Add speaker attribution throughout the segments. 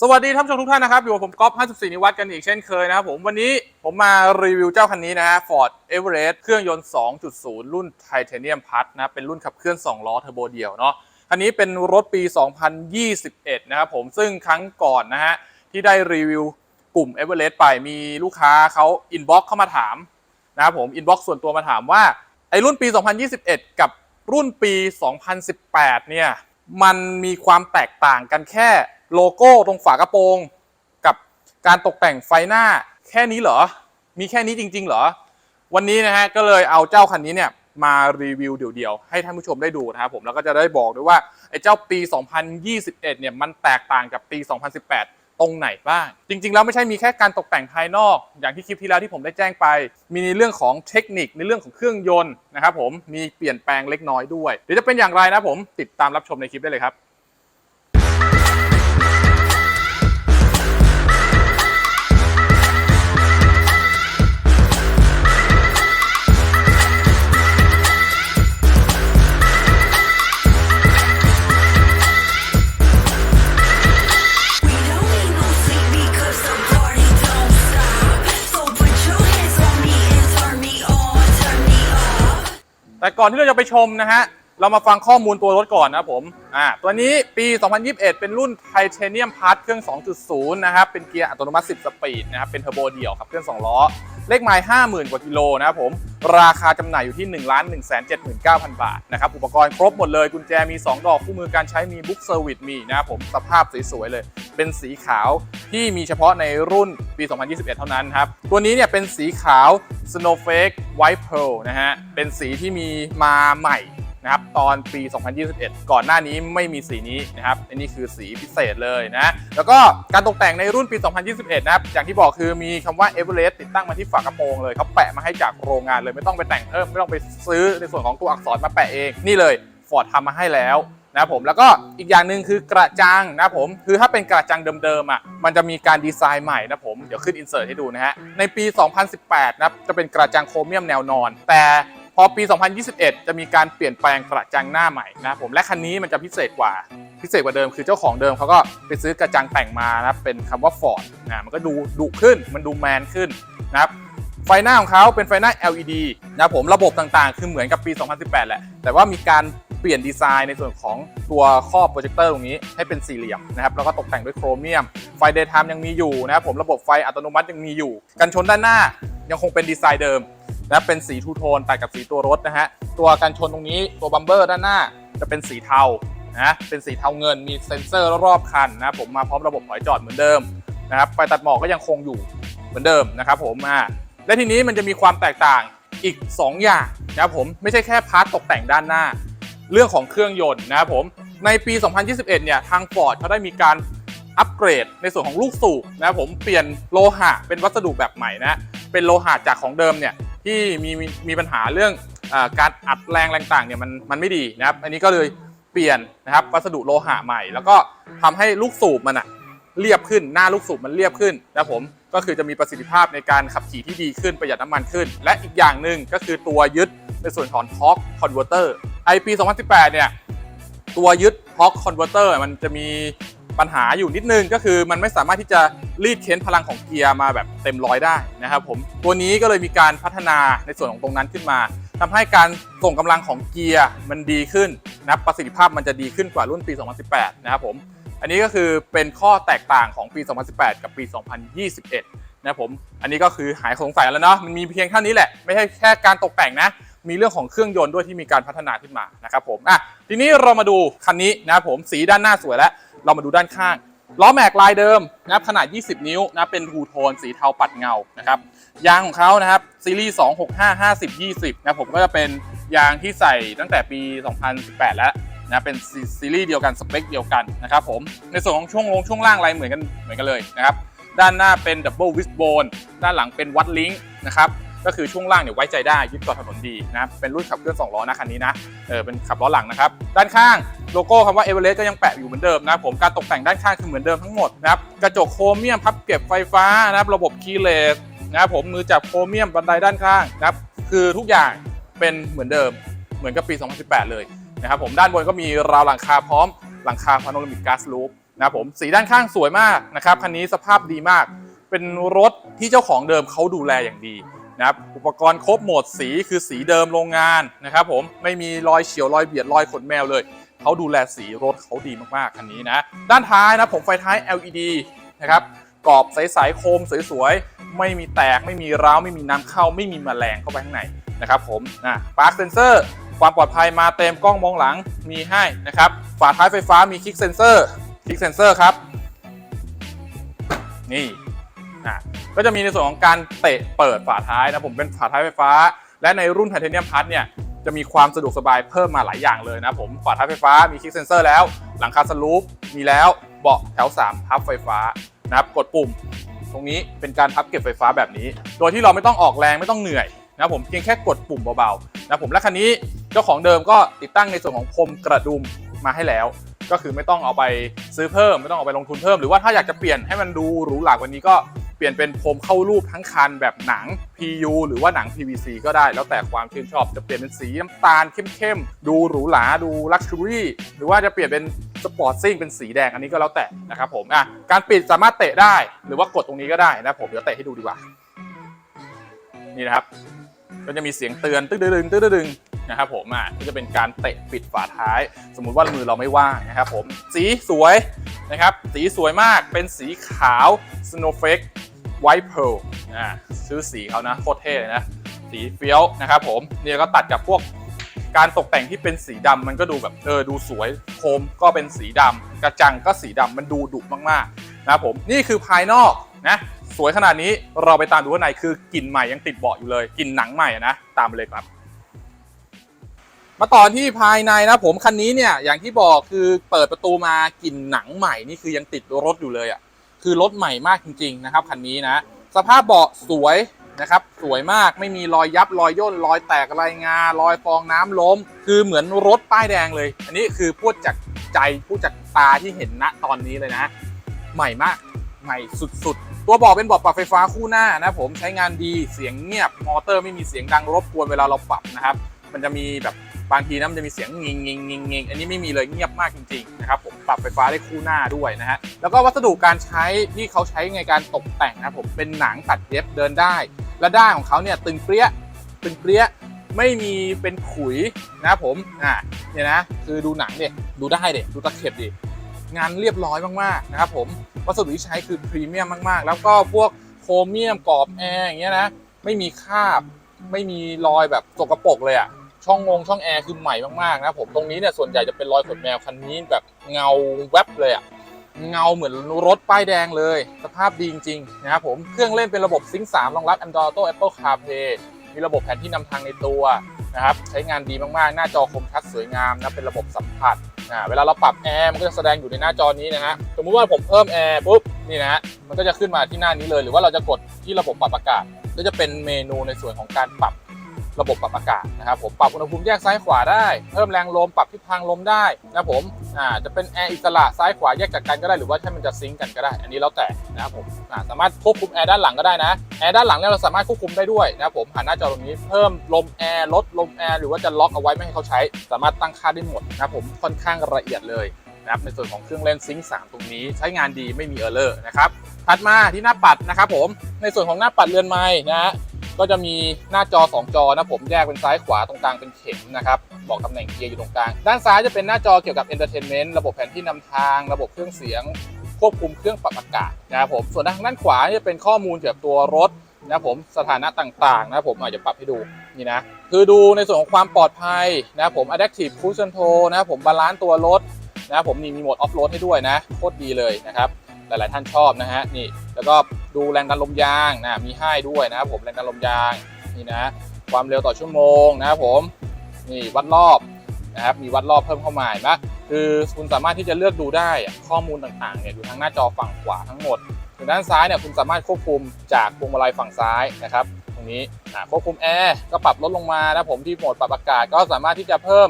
Speaker 1: สวัสดีท่านผู้ชมทุกท่านนะครับ อยู่กับผมก๊อฟ54 นิวัฒน์กันอีกเช่นเคยนะครับผมวันนี้ผมมารีวิวเจ้าคันนี้นะฮะ Ford Everest เครื่องยนต์ 2.0 รุ่น Titanium Plus นะ เป็นรุ่นขับเคลื่อน 2 ล้อเทอร์โบเดี่ยวเนาะคันนี้เป็นรถปี 2021 นะครับผมซึ่งครั้งก่อนนะฮะ ที่ได้รีวิวกลุ่ม Everest ไปมีลูกค้าเขาอินบ็อกเข้ามาถามนะครับผมอินบ็อกส่วนตัวมาถามว่าไอ้รุ่นปี 2021 กับรุ่นปี 2018 เนี่ยมันมีความแตกต่างกันแค่ โลโก้ตรงฝากระโปรง กับการตกแต่งไฟหน้าแค่นี้เหรอ มีแค่นี้จริง ๆ เหรอ วันนี้นะฮะก็เลยเอาเจ้าคันนี้เนี่ยมารีวิวเดี่ยวๆให้ท่านผู้ชมได้ดูนะครับผมแล้วก็จะได้บอกด้วยว่าไอ้เจ้าปี 2021 เนี่ยมันแตกต่างกับปี 2018 ตรงไหนบ้าง จริง ๆ แล้วไม่ใช่มีแค่การตกแต่งภายนอก อย่างที่คลิปที่แล้วที่ผมได้แจ้งไป มีในเรื่องของเทคนิคในเรื่องของเครื่องยนต์นะครับผมมีเปลี่ยนแปลงเล็กน้อยด้วยเดี๋ยวจะเป็นอย่างไรนะผมติดตามรับชมในคลิปได้เลยครับ ก่อนที่เราจะไปชมนะฮะ เรามาฟังข้อมูลตัวรถก่อนนะครับผม อ่า ตัวนี้ปี 2021 เป็นรุ่นไทเทเนียมพาร์ทเครื่อง 2.0 นะครับ เป็นเกียร์อัตโนมัติ 10 สปีดนะครับ เป็นเทอร์โบเดี่ยวครับ เครื่อง 2 ล้อ เลขไมล์50,000 กว่ากิโลนะครับผม ราคาจำหน่ายอยู่ที่ 1 1 7 9 0 0 0 บาทนะครับ อุปกรณ์ครบหมดเลย กุญแจมี 2 ดอก คู่มือการใช้มีบุ๊กเซอร์วิสมีนะครับผมสภาพสวยๆเลย เป็นสีขาวที่มีเฉพาะในรุ่นปี 2021 เท่านั้นครับ ตัวนี้เนี่ยเป็นสีขาว Snowflake White Pearl นะฮะเป็นสีที่มีมาใหม่ นะครับตอนปี 2021 ก่อนหน้านี้ไม่มีสีนี้นะครับอันนี้คือสีพิเศษเลยนะแล้วก็การตกแต่งในรุ่นปี 2021 นะครับอย่างที่บอกคือมีคำว่า Everest ติดตั้งมาที่ฝากระโปรงเลยเขาแปะมาให้จากโรงงานเลย ไม่ต้องไปแต่งเพิ่มไม่ต้องไปซื้อในส่วนของตัวอักษรมาแปะเองนี่เลย Ford ทำมาให้แล้วนะครับผมแล้วก็อีกอย่างหนึ่งคือกระจังนะผมคือถ้าเป็นกระจังเดิมๆอะมันจะมีการดีไซน์ใหม่นะผมเดี๋ยวขึ้นอินเสิร์ตให้ดูนะฮะในปี 2018นะจะเป็นกระจังโครเมียมแนวนอน แต่ พอปี 2021 จะมีการเปลี่ยนแปลงกระจังหน้าใหม่นะผมและคันนี้มันจะพิเศษกว่าพิเศษกว่าเดิมคือเจ้าของเดิมเขาก็ไปซื้อกระจังแต่งมานะเป็นคำว่า Ford นะมันก็ดูดุขึ้นมันดูแมนขึ้นนะครับไฟหน้าของเขาเป็นไฟหน้า LED นะผมระบบต่างๆ คือเหมือนกับปี 2018 แหละ แต่ว่ามีการเปลี่ยนดีไซน์ในส่วนของตัวครอบโปรเจคเตอร์ตรงนี้ให้เป็นสี่เหลี่ยมนะครับแล้วก็ตกแต่งด้วยโครเมียม ไฟเดย์ไทม์ยังมีอยู่นะครับผมระบบไฟอัตโนมัติยังมีอยู่ กันชนด้านหน้ายังคงเป็นดีไซน์เดิม นะเป็นสีทูโทนตัดกับสีตัวรถนะฮะตัวกันชนตรงนี้ตัวบัมเบอร์ด้านหน้าจะเป็นสีเทานะเป็นสีเทาเงินมีเซ็นเซอร์รอบคันนะผมมาพร้อมระบบถอยจอดเหมือนเดิมนะครับไฟตัดหมอกก็ยังคงอยู่เหมือนเดิมนะครับผมอ่าและทีนี้มันจะมีความแตกต่างอีก 2 อย่างนะครับผมไม่ใช่แค่พาร์ทตกแต่งด้านหน้า เรื่องของเครื่องยนต์นะครับผมในปี 2021 เนี่ยทาง Ford เขาได้มีการอัปเกรดในส่วนของลูกสูบนะครับผมเปลี่ยนโลหะเป็นวัสดุแบบใหม่นะเป็นโลหะจากของเดิมเนี่ย ที่มีมีปัญหาเรื่องอการอัดแรงแรงต่างเนี่ยมันมันไม่ดีนะครับ อันนี้ก็เลยเปลี่ยนนะครับวัสดุโลหะใหม่ แล้วก็ทำให้ลูกสูบมันอะเรียบขึ้นหน้าลูกสูบมันเรียบขึ้นนะครับผมก็คือจะมีประสิทธิภาพในการขับขี่ที่ดีขึ้นประหยัดน้ำมันขึ้น และอีกอย่างหนึ่งก็คือตัวยึดในส่วนของ Torque Converter ไอปี 2018 เนี่ยตัวยึด Torque Converter มันจะมี ปัญหาอยู่นิดนึงก็คือมันไม่สามารถที่จะรีดเค้นพลังของเกียร์มาแบบเต็มร้อยได้นะครับผมตัวนี้ก็เลยมีการพัฒนาในส่วนของตรงนั้นขึ้นมาทำให้การส่งกำลังของเกียร์มันดีขึ้นนะรประสิทธิภาพมันจะดีขึ้นกว่ารุ่นปี 2018 นะครับผมอันนี้ก็คือเป็นข้อแตกต่างของปี 2018 กับปี 2021 นะครับผมอันนี้ก็คือหายสงสัยแล้วเนาะมันมีเพียงเท่านี้แหละไม่ใช่แค่การตกแต่งนะมีเรื่องของเครื่องยนต์ด้วยที่มีการพัฒนาขึ้นมานะครับผมอะทีนี้เรามาดูคันนี้นะครับผมสีด้านหน้าสวยแล้ว เรามาดูด้านข้างล้อแม็กลายเดิมนะครับขนาด 20 นิ้วนะเป็นทูโทนสีเทาปัดเงานะครับยางของเขานะครับซีรีส์265 50 20นะผมก็จะเป็นยางที่ใส่ตั้งแต่ปี 2018 แล้วนะเป็นซีรีส์เดียวกันสเปคเดียวกันนะครับผมในส่วนของช่วงลงช่วงล่างอะไรเหมือนกันเหมือนกันเลยนะครับด้านหน้าเป็นดับเบิลวิสโบนด้านหลังเป็นวัดลิงก์นะครับ ก็คือช่วงล่างเนี่ยไว้ใจได้ยึดเกาะถนนดีนะเป็นรุ่นขับเคลื่อน2ล้อนะคันนี้นะเออเป็นขับล้อหลังนะครับด้านข้างโลโก้คำว่าเอเวอเรสต์ก็ยังแปะอยู่เหมือนเดิมนะผมการตกแต่งด้านข้างคือเหมือนเดิมทั้งหมดนะครับกระจกโครเมียมพับเก็บไฟฟ้านะครับระบบคีย์เลสนะครับผมมือจับโครเมียมบันไดด้านข้างนะครับคือทุกอย่างเป็นเหมือนเดิมเหมือนกับปี 2018 เลยนะครับผมด้านบนก็มีราวหลังคาพร้อมหลังคาพาโนรามิกกาซลูปนะครับผมสีด้านข้างสวยมากนะครับคันนี้สภาพดีมาก เป็นรถที่เจ้าของเดิมเขาดูแลอย่างดี นะครับอุปกรณ์ครบหมดสีคือสีเดิมโรงงานนะครับผมไม่มีรอยเฉียวรอยเบียดรอยขนแมวเลยเขาดูแลสีรถเขาดีมากๆคันนี้นะ ด้านท้ายนะผมไฟท้าย LED นะครับกรอบใสๆโคมสวยๆ ไม่มีแตกไม่มีร้าว ไม่มีน้ำเข้า ไม่มีแมลงเข้าไปข้างในนะครับผมนะปาร์คเซนเซอร์ความปลอดภัยมาเต็มกล้องมองหลังมีให้นะครับฝาท้ายไฟฟ้ามีคลิกเซนเซอร์คลิกเซนเซอร์ครับ นี่ นะก็จะมีในส่วนของการเตะเปิดฝาท้ายนะผมเป็นฝาท้ายไฟฟ้า และในรุ่นไทเทเนียมพัทเนี่ยจะมีความสะดวกสบายเพิ่มมาหลายอย่างเลยนะผมฝาท้ายไฟฟ้ามีคลิกเซนเซอร์แล้ว หลังคาสลูปมีแล้วเบาะแถว 3 พับไฟฟ้านะครับกดปุ่ม ตรงนี้เป็นการพับเก็บไฟฟ้าแบบนี้ โดยที่เราไม่ต้องออกแรงไม่ต้องเหนื่อยนะผมเพียงแค่กดปุ่มเบาๆนะผมและคันนี้เจ้าของเดิมก็ติดตั้งในส่วนของพรมกระดุมมาให้แล้ว ก็คือไม่ต้องเอาไปซื้อเพิ่ม ไม่ต้องเอาไปลงทุนเพิ่มหรือว่าถ้าอยากจะเปลี่ยนให้มันดูหรูหรากว่านี้ก็ เปลี่ยนเป็นพรมเข้ารูปทั้งคันแบบหนัง PU หรือว่าหนัง PVC ก็ได้ แล้วแต่ความชื่นชอบจะเปลี่ยนเป็นสีน้ำตาลเข้มๆ ดูหรูหราดูลักชัวรี่หรือว่าจะเปลี่ยนเป็นสปอร์ตซิ่งเป็นสีแดงอันนี้ก็แล้วแต่นะครับผมอะการปิดสามารถเตะได้หรือว่ากดตรงนี้ก็ได้นะผมเดี๋ยวเตะให้ดูดีกว่า นี่นะครับ ก็จะมีเสียงเตือนตึ้งดึงตึ้งดึงนะครับผมอะก็จะเป็นการเตะปิดฝาท้าย สมมุติว่ามือเราไม่ว่างนะครับผมสีสวยนะครับ สีสวยมากเป็นสีขาว Snowflake White Pearl อ่าชื่อสีเขานะโคตรเท่เลยนะ สีเฟี้ยวนะครับผมเนี่ยก็ตัดกับพวกการตกแต่งที่เป็นสีดำมันก็ดูแบบเออดูสวยโคมก็เป็นสีดำกระจังก็สีดำมันดูดุมากๆนะครับผมนี่คือภายนอกนะสวยขนาดนี้เราไปตามดูข้างในคือกลิ่นใหม่ยังติดเบาะอยู่เลยกลิ่นหนังใหม่นะตามไปเลยครับมาต่อที่ภายในนะผมคันนี้เนี่ยอย่างที่บอกคือเปิดประตูมากลิ่นหนังใหม่นี่คือยังติดรถอยู่เลยอะ คือรถใหม่มากจริงๆนะครับคันนี้นะ สภาพเบาะสวยนะครับ สวยมากไม่มีรอยยับรอยย่นรอยแตกรายงารอยฟองน้ำล้ม คือเหมือนรถป้ายแดงเลย อันนี้คือพูดจากใจพูดจากตาที่เห็นณตอนนี้เลยนะ ใหม่มากใหม่สุดๆ ตัวเบอกเป็นเบาะปรับไฟฟ้าคู่หน้านะผมใช้งานดีเสียงเงียบมอเตอร์ไม่มีเสียงดังรบกวนเวลาเราปรับนะครับ มันจะมีแบบ บางทีนะมันจะมีเสียงงิงงิงงิงงิงอันนี้ไม่มีเลยเงียบมากจริงๆนะครับผมปรับไฟฟ้าได้คู่หน้าด้วยนะฮะแล้วก็วัสดุการใช้ที่เขาใช้ในการตกแต่งนะผมเป็นหนังตัดเย็บเดินได้ และด้านของเขาเนี่ยตึงเปรี้ยตึงเปรี้ยไม่มีเป็นขุยนะผมอ่าเนี่ยนะคือดูหนังเด็ดูได้เด็ดูตะเข็บดิงานเรียบร้อยมากๆนะครับผมวัสดุที่ใช้คือพรีเมียมมากๆ แล้วก็พวกโครเมียมกรอบแอร์อย่างเงี้ยนะไม่มีคราบไม่มีรอยแบบสกปรกเลยอะ ช่องงงช่องแอร์คือใหม่มากๆนะผมตรงนี้เนี่ยส่วนใหญ่จะเป็นรอยขนแมวคันนี้แบบเงาแวบเลยอะเงาเหมือนรถป้ายแดงเลย สภาพดีจริงๆนะครับผมเครื่องเล่นเป็นระบบซิงค์3รองรับ Android Auto Apple CarPlay มีระบบแผนที่นำทางในตัวนะครับใช้งานดีมากๆ หน้าจอคมชัดสวยงามนะเป็นระบบสัมผัสอ่าเวลาเราปรับแอร์มันก็จะแสดงอยู่ในหน้าจอนี้นะฮะสมมติว่าผมเพิ่มแอร์ปุ๊บนี่นะฮะมันก็จะขึ้นมาที่หน้านี้เลย หรือว่าเราจะกดที่ระบบปรับอากาศก็จะเป็นเมนูในส่วนของการปรับ ระบบปรับอากาศนะครับผมปรับอุณหภูมิแยกซ้ายขวาได้ เพิ่มแรงลมปรับทิศทางลมได้นะครับผมอ่าจะเป็นแอร์อิสระซ้ายขวาแยกจากกันก็ได้หรือว่าถ้ามันจะซิงก์กันก็ได้ อันนี้แล้วแต่นะครับผมอ่าสามารถควบคุมแอร์ด้านหลังก็ได้นะแอร์ด้านหลังเนี่ยเราสามารถควบคุมได้ด้วยนะครับผมผ่านหน้าจอตรงนี้เพิ่มลมแอร์ลดลมแอร์หรือว่าจะล็อกเอาไว้ไม่ให้เขาใช้ สามารถตั้งค่าได้หมดนะครับผมค่อนข้างละเอียดเลยนะครับในส่วนของเครื่องเล่นซิงค์3ตรงนี้ใช้งานดีไม่มีเออร์เลอร์นะครับถัดมาที่หน้าปัดนะครับผมในส่วนของหน้าปัดเรือนไม้นะ ก็จะมีหน้าจอ 2 จอนะผมแยกเป็นซ้ายขวาตรงกลางเป็นเข็มนะครับบอกตำแหน่งเกียร์อยู่ตรงกลาง ด้านซ้ายจะเป็นหน้าจอเกี่ยวกับ Entertainment ระบบแผนที่นำทาง ระบบเครื่องเสียง ควบคุมเครื่องปรับอากาศนะครับผมส่วนทางด้านขวาจะเป็นข้อมูลเกี่ยวกับตัวรถนะครับผมสถานะต่างๆนะผมอาจจะปรับให้ดูนี่นะคือดูในส่วนของความปลอดภัยนะครับผม Adaptive Cruise Control นะครับผมบาลานซ์ตัวรถนะครับผมนี่มีโหมดออฟโรดให้ด้วยนะโคตรดีเลยนะครับ หลาย ๆ ท่านชอบนะฮะนี่แล้วก็ดูแรงดันลมยางนะมีให้ด้วยนะครับผมแรงดันลมยางนี่นะความเร็วต่อชั่วโมงนะครับผมนี่วัดรอบนะครับมีวัดรอบเพิ่มเข้ามาเห็นะคือคุณสามารถที่จะเลือกดูได้ข้อมูลต่างๆเนี่ยอยู่ทางหน้าจอฝั่งขวาทั้งหมดส่วนด้านซ้ายเนี่ยคุณสามารถควบคุมจากพวงมาลัยฝั่งซ้ายนะครับตรงนี้ควบคุมแอร์ก็ปรับลดลงมานะผมที่โหมดปรับอากาศก็สามารถที่จะเพิ่ม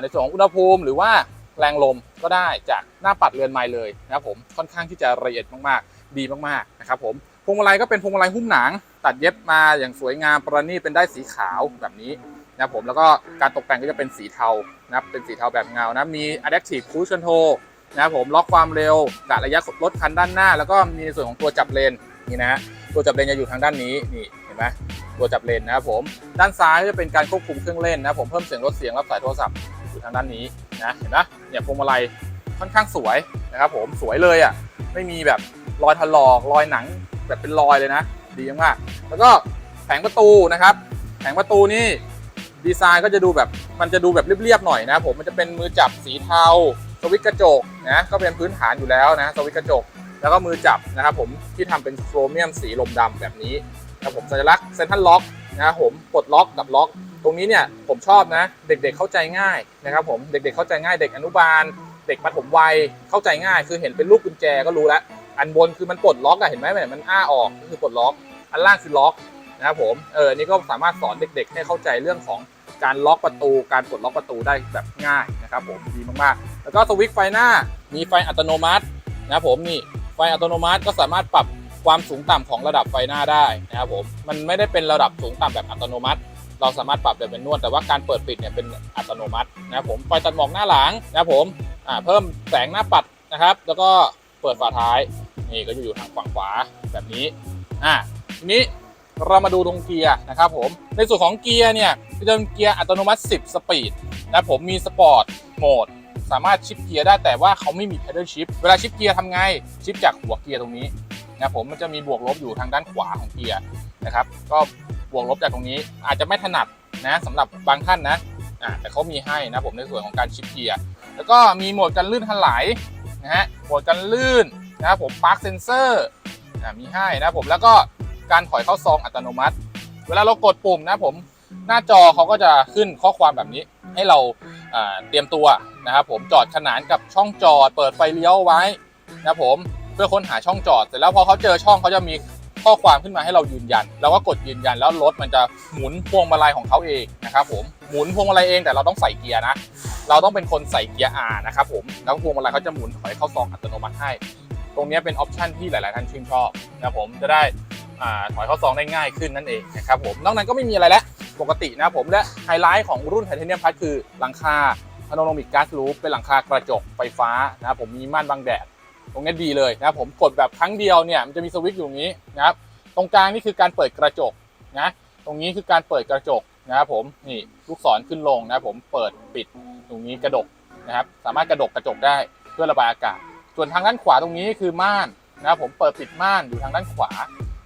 Speaker 1: ในส่วนของอุณหภูมิ หรือว่าแรงลม ก็ได้จากหน้าปัดเรือนไม้เลยนะครับผมค่อนข้างที่จะละเอียดมากๆ ดีมากๆนะครับผมพวงมาลัยก็เป็นพวงมาลัยหุ้มหนัง ตัดเย็บมาอย่างสวยงามประณีตเป็นได้สีขาวแบบนี้นะครับผมแล้วก็การตกแต่งก็จะเป็นสีเทานะครับเป็นสีเทาแบบเงานะมี adaptive cruise control นะครับผมล็อกความเร็วกะระยะรถคันด้านหน้า แล้วก็มีส่วนของตัวจับเลนนี่นะตัวจับเลนจะอยู่ทางด้านนี้นี่เห็นไหมตัวจับเลนนะครับผมด้านซ้ายจะเป็นการควบคุมเครื่องเล่นนะครับผมเพิ่มเสียงลดเสียงรับสายโทรศัพท์อยู่ทางด้านนี้ นะเห็นไหมเนี่ยพวงมาลัยค่อนข้างสวยนะครับผมสวยเลยอะไม่มีแบบรอยถลอกรอยหนังแบบเป็นรอยเลยนะ ดีมากแล้วก็แผงประตูนะครับ แผงประตูนี่ดีไซน์ก็จะดูแบบมันจะดูแบบเรียบๆหน่อยนะผมมันจะเป็นมือจับสีเทาสวิตกระจกนะก็เป็นพื้นฐานอยู่แล้วนะสวิตกระจก แล้วก็มือจับนะครับผมที่ทำเป็นโครเมียมสีลมดำแบบนี้นะครับผมสัญลักษณ์เซนทรัลล็อกนะครับผมปลดล็อกกับล็อก ตรงนี้เนี่ยผมชอบนะ เด็กๆเข้าใจง่ายนะครับผมเด็กๆเข้าใจง่ายเด็กอนุบาล เด็กปฐมวัยเข้าใจง่าย คือเห็นเป็นลูกกุญแจก็รู้แล้วอันบนคือมันปลดล็อกอะเห็นไหมมันอ้าออกก็คือปลดล็อก อันล่างคือล็อกนะครับผมเออนนี้ก็สามารถสอนเด็ก ๆ ให้เข้าใจเรื่องของการล็อกประตู การปลดล็อกประตูได้แบบง่ายนะครับผมดีมากๆ แล้วก็สวิตช์ไฟหน้ามีไฟอัตโนมัตินะครับผมนี่ไฟอัตโนมัติก็สามารถปรับความสูงต่ำของระดับไฟหน้าได้นะครับผมมันไม่ได้เป็นระดับสูงต่ำแบบอัตโนมัติ เราสามารถปรับแบบเป็นนวด แต่ว่าการเปิดปิดเนี่ยเป็นอัตโนมัตินะครับผมไฟตัดหมอกหน้าหลังนะครับผมอ่าเพิ่มแสงหน้าปัดนะครับ แล้วก็เปิดฝาท้ายนี่ก็จะอยู่ทางฝั่งขวาแบบนี้อ่าทีนี้เรามาดูตรงเกียร์นะครับผมในส่วนของเกียร์เนี่ยจะเป็นเกียร์อัตโนมัติ 10 สปีดนะผมมีสปอร์ตโหมดสามารถชิปเกียร์ได้แต่ว่าเขาไม่มี pedal shift เวลาชิปเกียร์ทำไง ชิปจากหัวเกียร์ตรงนี้นะผมมันจะมีบวกลบอยู่ทางด้านขวาของเกียร์นะครับ ก็ บวกลบจากตรงนี้อาจจะไม่ถนัดนะสำหรับบางท่านนะอ่าแต่เขามีให้นะผมในส่วนของการชิปเกียร์แล้วก็มีโหมดกันลื่นทันไหลนะฮะโหมดกันลื่นนะครับผมปาร์คเซนเซอร์อ่ามีให้นะผมแล้วก็การถอยเข้าซองอัตโนมัติ เวลาเรากดปุ่มนะผมหน้าจอเขาก็จะขึ้นข้อความแบบนี้ ให้เราอ่าเตรียมตัวนะครับผมจอดขนานกับช่องจอด เปิดไฟเลี้ยวไว้นะผมเพื่อค้นหาช่องจอดเสร็จแล้วพอเขาเจอช่องเขาจะมี ข้อความขึ้นมาให้เรายืนยันแล้วก็กดยืนยันแล้วรถมันจะหมุนพวงมาลัยของเขาเองนะครับผมหมุนพวงมาลัยเองแต่เราต้องใส่เกียร์นะ เราต้องเป็นคนใส่เกียร์ R นะครับผมแล้วพวงมาลัยเขาจะหมุนถอยเข้าซองอัตโนมัติให้ ตรงนี้เป็นออปชันที่หลาย ๆ ท่านชื่นชอบนะผมจะได้ถอยเข้าซองได้ง่ายขึ้นนั่นเองนะครับผมนอกนั้นก็ไม่มีอะไรแล้วปกตินะครับผมและไฮไลท์ของรุ่นไทเทเนียมพัทคือหลังคาพาโนโรมิกก๊าซรูฟเป็นหลังคากระจกไฟฟ้านะครับผมมีม่านบังแดด ตรงนี้ดีเลยนะผมกดแบบครั้งเดียวเนี่ยมันจะมีสวิตช์อยู่นี้นะครับตรงกลางนี่คือการเปิดกระจกนะตรงนี้คือการเปิดกระจกนะครับผมนี่ลูกศรขึ้นลงนะครับผมเปิดปิดตรงนี้กระดกนะครับสามารถกระดกกระจกได้เพื่อระบายอากาศ ส่วนทางด้านขวาตรงนี้คือม่านนะครับผมเปิดปิดม่านอยู่ทางด้านขวา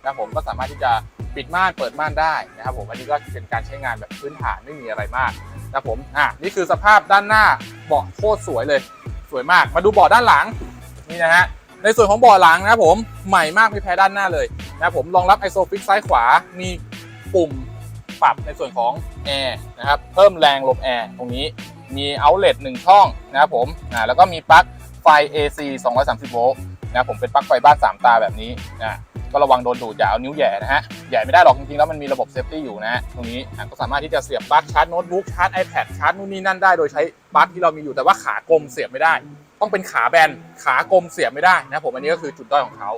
Speaker 1: นะครับผมก็สามารถที่จะปิดม่านเปิดม่านได้นะครับผมอันนี้ก็เป็นการใช้งานแบบพื้นฐานไม่มีอะไรมากนะครับผมอะนี่คือสภาพด้านหน้าเบาะโคตรสวยเลย สวยมากมาดูเบาะด้านหลัง นี่นะฮะในส่วนของเบาะหลังนะผมใหม่มากไม่แพ้ด้านหน้าเลยนะผมรองรับ ISOFIX ซ้ายขวามีปุ่มปรับในส่วนของแอร์นะครับเพิ่มแรงลมแอร์ตรงนี้มีเอาเล t หนึ่งช่องนะครับผมอ่าแล้วก็มีปลั๊กไฟ AC 230 โวลต์นะผมเป็นปลั๊กไฟบ้าน 3 ตาแบบนี้นะก็ระวังโดนดูดอย่าเอานิ้วแย่นะฮะ แหย่ไม่ได้หรอกจริงๆแล้วมันมีระบบเซฟตี้อยู่นะตรงนี้ก็สามารถที่จะเสียบปลั๊กชาร์จโน้ตบุ๊กชาร์จ iPad ชาร์จนู่นนี่นั่นได้โดยใช้ปลั๊กที่เรามีอยู่แต่ว่าขากลมเสียบไม่ได้ ต้องเป็นขาแบนขากลมเสียบไม่ได้นะผมอันนี้ก็คือจุดด้อยของเขา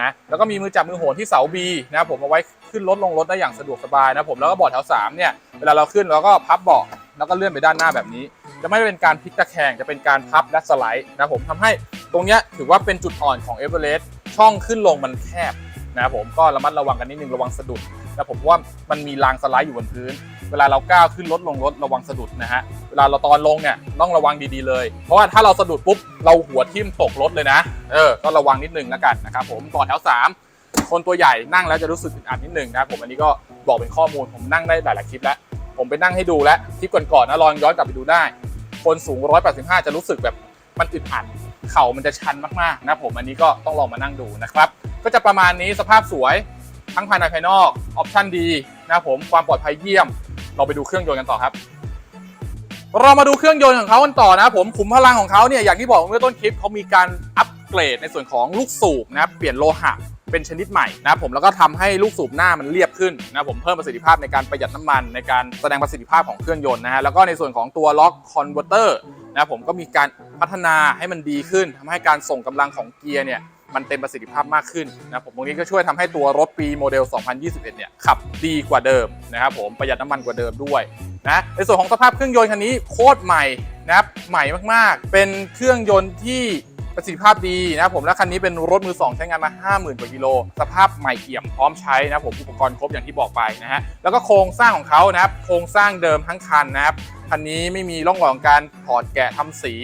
Speaker 1: นะแล้วก็มีมือจับมือโหนที่เสา B นะผมเอาไว้ขึ้นรถลงรถได้อย่างสะดวกสบายนะผมแล้วก็เบาะแถว3เนี่ยเวลาเราขึ้นเราก็พับเบาะแล้วก็เลื่อนไปด้านหน้าแบบนี้ จะไม่เป็นการพลิกตะแคงจะเป็นการพับและสไลด์นะผมทำให้ตรงนี้ถือว่าเป็นจุดอ่อนของเอเวอเรสต์ช่องขึ้นลงมันแคบ นะครับผมก็ระมัดระวังกันนิดนึงระวังสะดุดนะผมว่ามันมีรางสไลด์อยู่บนพื้น เวลาเราก้าวขึ้นรถลงรถระวังสะดุดนะฮะเวลาเราตอนลงเนี่ยต้องระวังดีๆเลย เพราะว่าถ้าเราสะดุดปุ๊บเราหัวทิ่มตกรถเลยนะเออก็ระวังนิดนึงแล้วกันนะครับผมต่อแถว 3 คนตัวใหญ่นั่งแล้วจะรู้สึกอึดอัดนิดนึงนะครับผมอันนี้ก็บอกเป็นข้อมูลผมนั่งได้หลายๆคลิปแล้วผมไปนั่งให้ดูแล้วคลิปก่อนๆนะลองย้อนกลับไปดูได้ คนสูง 185 จะรู้สึกแบบมันอึดอัดเข่ามันจะชันมากๆนะผมอันนี้ก็ต้องลองมานั่งดูนะครับ ก็จะประมาณนี้สภาพสวยทั้งภายในภายนอกออปชั่นดีนะครับผมความปลอดภัยเยี่ยม เราไปดูเครื่องยนต์กันต่อครับ เรามาดูเครื่องยนต์ของเขากันต่อนะครับผมขุมพลังของเขาเนี่ยอย่างที่บอกเมื่อต้นคลิปเขามีการอัปเกรดในส่วนของลูกสูบนะครับเปลี่ยนโลหะเป็นชนิดใหม่นะครับผมแล้วก็ทำให้ลูกสูบหน้ามันเรียบขึ้นนะครับผมเพิ่มประสิทธิภาพในการประหยัดน้ำมัน ในการแสดงประสิทธิภาพของเครื่องยนต์นะฮะแล้วก็ในส่วนของตัวล็อกคอนเวอร์เตอร์นะครับผมก็มีการพัฒนาให้มันดีขึ้นทำให้การส่งกำลังของเกียร์เนี่ย มันเต็มประสิทธิภาพมากขึ้นนะผมตรงนี้ก็ช่วยทำให้ตัวรถปีโมเดล 2021 เนี่ยขับดีกว่าเดิมนะครับผมประหยัดน้ำมันกว่าเดิมด้วยนะในส่วนของสภาพเครื่องยนต์คันนี้โคตรใหม่นะครับใหม่มากๆ เป็นเครื่องยนต์ที่ประสิทธิภาพดีนะผมและคันนี้เป็นรถมือ 2 ใช้งานมา 50,000กว่ากิโล สภาพใหม่เอี่ยมพร้อมใช้นะผมอุปกรณ์ครบอย่างที่บอกไปนะฮะแล้วก็โครงสร้างของเขานะครับโครงสร้างเดิมทั้งคันนะครับคันนี้ไม่มีร่องรอยการถอดแกะทำสี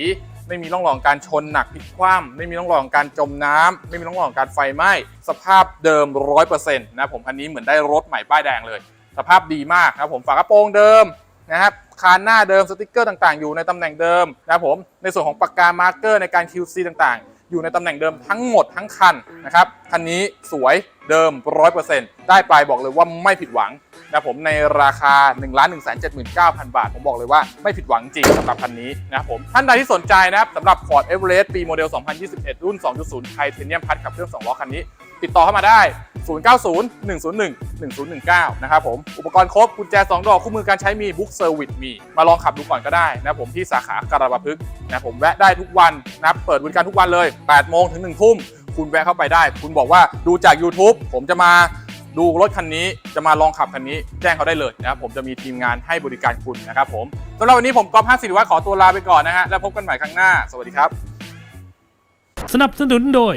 Speaker 1: ไม่มีร่องรอยของการชนหนักพลิกคว่ำไม่มีร่องรอยของการจมน้ำไม่มีร่องรอยของการไฟไหม้สภาพเดิม 100%นะครับผมคันนี้เหมือนได้รถใหม่ป้ายแดงเลย สภาพดีมากนะครับผมฝากระโปรงเดิมนะครับคานหน้าเดิมสติกเกอร์ต่างๆ อยู่ในตำแหน่งเดิมนะครับผมในส่วนของปากกามาร์กเกอร์ในการ QC ต่างๆ อยู่ในตำแหน่งเดิมทั้งหมดทั้งคันนะครับคันนี้สวยเดิม 100%ได้ไปบอกเลยว่าไม่ผิดหวังนะผมในราคา 1 1 7 9 0 0 0 บาท ผมบอกเลยว่าไม่ผิดหวังจริงสำหรับคันนี้นะครับผมท่านใดที่สนใจนะครับสำหรับ Ford Everest ปีโมเดล 2021 รุ่น 2.0 ไทเทเนียมพัดขับเครื่อง2ล้อคันนี้ ติดต่อเข้ามาได้ 090 101 1019 นะครับผม อุปกรณ์ครบกุญแจ 2 ดอก คู่มือการใช้มีบุ๊กเซอร์วิสมี มาลองขับดูก่อนก็ได้นะครับผมที่สาขาการบพึกษ์นะผมแวะได้ทุกวันนับเปิดบริการทุกวันเลย 8 โมงถึง 1 ทุ่ม คุณแวะเข้าไปได้ คุณบอกว่าดูจาก YouTube ผมจะมาดูรถคันนี้จะมาลองขับคันนี้แจ้งเขาได้เลยนะครับผมจะมีทีมงานให้บริการคุณนะครับผมสำหรับวันนี้ผมก๊อฟห้าสิริวัฒน์ขอตัวลาไปก่อนนะฮะแล้วพบกันใหม่ครั้งหน้า สวัสดีครับ
Speaker 2: สนับสนุนโดย